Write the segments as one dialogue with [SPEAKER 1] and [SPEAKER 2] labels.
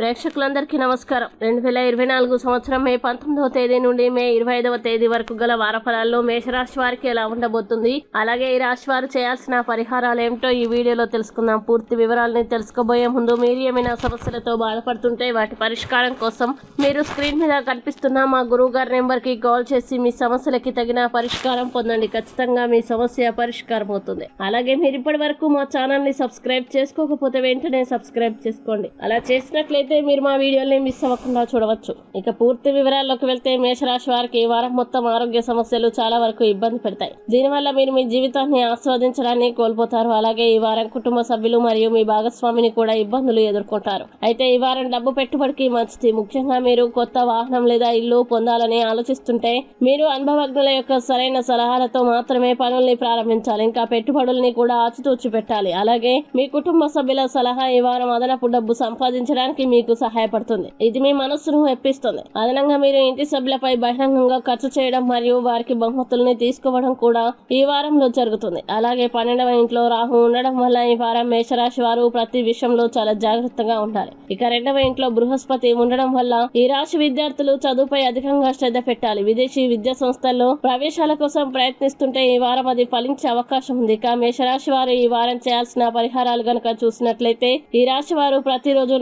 [SPEAKER 1] ప్రేక్షకులందరికీ నమస్కారం. రెండు వేల ఇరవై నాలుగు సంవత్సరం మే పంతొమ్మిదవ తేదీ నుండి మే ఇరవై ఐదవ తేదీ వరకు గల వారఫలాల్లో మేషరాశి వారికి ఎలా ఉండబోతుంది? అలాగే ఈ రాశి వారు చేయాల్సిన పరిహారాలు ఏమిటో ఈ వీడియోలో తెలుసుకుందాం. పూర్తి వివరాలని తెలుసుకోబోయే ముందు మీరు ఏమైనా సమస్యలతో బాధపడుతుంటే వాటి పరిష్కారం కోసం మీరు స్క్రీన్ మీద కనిపిస్తున్న మా గురువు గారి నెంబర్కి కాల్ చేసి మీ సమస్యలకి తగిన పరిష్కారం పొందండి. ఖచ్చితంగా మీ సమస్య పరిష్కారం అవుతుంది. అలాగే మీరు ఇప్పటి వరకు మా ఛానల్ని సబ్స్క్రైబ్ చేసుకోకపోతే వెంటనే సబ్స్క్రైబ్ చేసుకోండి. అలా చేసినట్లయితే మీరు మా వీడియోని మిస్ అవ్వకుండా చూడవచ్చు. ఇక పూర్తి వివరాల్లోకి వెళ్తే మేషరాశి వారికి ఈ వారం మొత్తం ఆరోగ్య సమస్యలు చాలా వరకు ఇబ్బంది పెడతాయి. దీనివల్ల మీరు మీ జీవితాన్ని ఆస్వాదించడాన్ని కోల్పోతారు. అలాగే ఈ వారం కుటుంబ సభ్యులు మరియు మీ భాగస్వామిని కూడా ఇబ్బందులు ఎదుర్కొంటారు. అయితే ఈ వారం డబ్బు పెట్టుబడికి మంచిది. ముఖ్యంగా మీరు కొత్త వాహనం లేదా ఇల్లు పొందాలని ఆలోచిస్తుంటే మీరు అనుభవజ్ఞుల యొక్క సరైన సలహాలతో మాత్రమే పనుల్ని ప్రారంభించాలి. ఇంకా పెట్టుబడుల్ని కూడా ఆచితూచి పెట్టాలి. అలాగే మీ కుటుంబ సభ్యుల సలహా ఈ వారం అదనపు డబ్బు సంపాదించడానికి మీ మీకు సహాయపడుతుంది. ఇది మీ మనస్సును ఎప్పిస్తుంది అదనంగా మీరు ఇంటి సభ్యులపై బహిరంగంగా ఖర్చు చేయడం మరియు వారికి బహుమతుల్ని తీసుకోవడం కూడా ఈ వారంలో జరుగుతుంది. అలాగే పన్నెండవ ఇంట్లో రాహు ఉండడం వల్ల ఈ వారం మేషరాశి వారు ప్రతి విషయంలో చాలా జాగ్రత్తగా ఉండాలి. ఇక రెండవ ఇంట్లో బృహస్పతి ఉండడం వల్ల ఈ రాశి విద్యార్థులు చదువుపై అధికంగా శ్రద్ధ పెట్టాలి. విదేశీ విద్యా సంస్థల్లో ప్రవేశాల కోసం ప్రయత్నిస్తుంటే ఈ వారం అది ఫలించే అవకాశం ఉంది. ఇక మేషరాశి వారు ఈ వారం చేయాల్సిన పరిహారాలు గనక చూసినట్లయితే ఈ రాశి వారు ప్రతిరోజు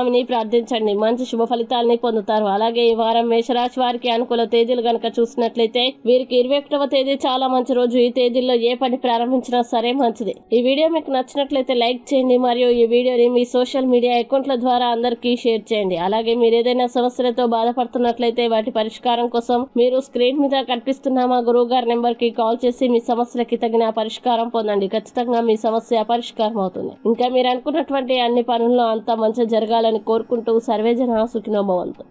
[SPEAKER 1] స్వామిని ప్రార్థించండి. మంచి శుభ ఫలితాలని పొందుతారు. అలాగే ఈ వారం మేషరాశి వారికి అనుకూల తేదీలు గనక చూసినట్లయితే వీరికి ఇరవై ఒకటవ తేదీ చాలా మంచి రోజు. ఈ తేదీల్లో ఏ పని ప్రారంభించినా సరే మంచిది. ఈ వీడియో మీకు నచ్చినట్లయితే లైక్ చేయండి. మరియు ఈ వీడియోని మీ సోషల్ మీడియా అకౌంట్ల ద్వారా అందరికీ షేర్ చేయండి. అలాగే మీరు ఏదైనా సమస్యలతో బాధపడుతున్నట్లయితే వాటి పరిష్కారం కోసం మీరు స్క్రీన్ మీద కనిపిస్తున్న మా గురువు గారి నెంబర్కి కాల్ చేసి మీ సమస్యలకి తగిన పరిష్కారం పొందండి. ఖచ్చితంగా మీ సమస్య పరిష్కారం అవుతుంది ఇంకా మీరు అనుకున్నటువంటి అన్ని పనుల్లో అంతా మంచి జరగాలని కోరుకుంటూ సర్వేజన సుఖినోభవంతు.